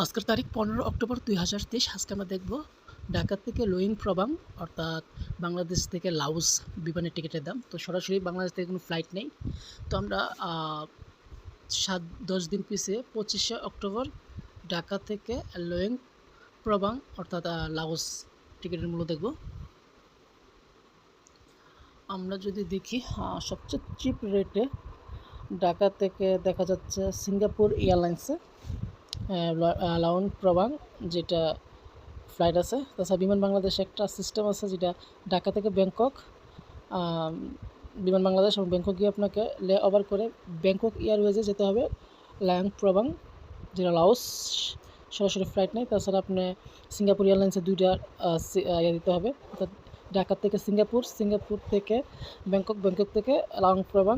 আজকের তারিখ পনেরো অক্টোবর দুই হাজার তেইশ। আজকে আমরা দেখব ঢাকা থেকে লোয়িং প্রবাং, অর্থাৎ বাংলাদেশ থেকে লাউস বিমানের টিকিটের দাম। তো সরাসরি বাংলাদেশ থেকে কোনো ফ্লাইট নেই। তো আমরা সাত, দশ দিন পিছিয়ে পঁচিশে অক্টোবর ঢাকা থেকে লোয়িং প্রবাং, অর্থাৎ লাউস টিকিটের মূল্য দেখব। আমরা যদি দেখি সবচেয়ে চিপ রেটে ঢাকা থেকে দেখা যাচ্ছে সিঙ্গাপুর এয়ারলাইন্সে। লাউন প্রবাং যেটা ফ্লাইট আছে। তাছাড়া বিমান বাংলাদেশ একটা সিস্টেম আছে যেটা ঢাকা থেকে ব্যাংকক বিমান বাংলাদেশ এবং ব্যাংকক গিয়ে আপনাকে লে ওভার করে ব্যাংকক এয়ারওয়েজে যেতে হবে, লায়ং প্রবাং যেটা লাউস সরাসরি ফ্লাইট নেই তাছাড়া আপনি সিঙ্গাপুর এয়ারলাইন্সে দুইটা ইয়ে দিতে হবে। অর্থাৎ ঢাকা থেকে সিঙ্গাপুর সিঙ্গাপুর থেকে ব্যাংকক ব্যাংকক থেকে লায়ং প্রবাং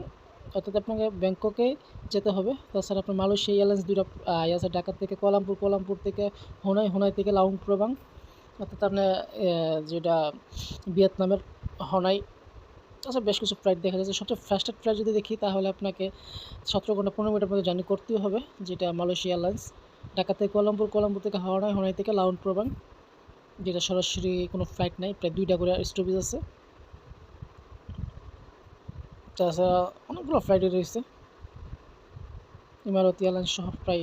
অর্থাৎ আপনাকে ব্যাংককে যেতে হবে। তাছাড়া আপনার মালয়েশিয়া এয়ারলাইন্স দুইটা ইয়ে আছে ঢাকা থেকে কোয়ালামপুর কোয়ালামপুর থেকে হোনাই হোনাই থেকে লাউং প্রবাং, অর্থাৎ আপনার যেটা ভিয়েতনামের হনাই। আচ্ছা বেশ কিছু ফ্লাইট দেখা যাচ্ছে। সবচেয়ে ফাস্টেস্ট ফ্লাইট যদি দেখি, তাহলে আপনাকে সতেরো ঘণ্টা, পনেরো মিনিটের মধ্যে জার্নি করতেই হবে, যেটা মালয়েশিয়া এয়ারলাইন্স। ঢাকা থেকে কোয়ালামপুর কোয়ালামপুর থেকে হনাই, হোনাই থেকে লাউন প্রবাং, যেটা সরাসরি কোনো ফ্লাইট নাই, প্রায় দুইটা করে স্টপেজ আছে। তাছাড়া অনেকগুলো ফ্লাইটই রয়েছে। ইমারত, এয়ারলাইন্স সহ প্রায়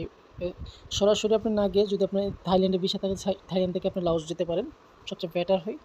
সরাসরি আপনি না গিয়ে যদি আপনি থাইল্যান্ডে বিষয় থাকে থাইল্যান্ড থেকে আপনি লাউস যেতে পারেন। সবচেয়ে বেটার হয়।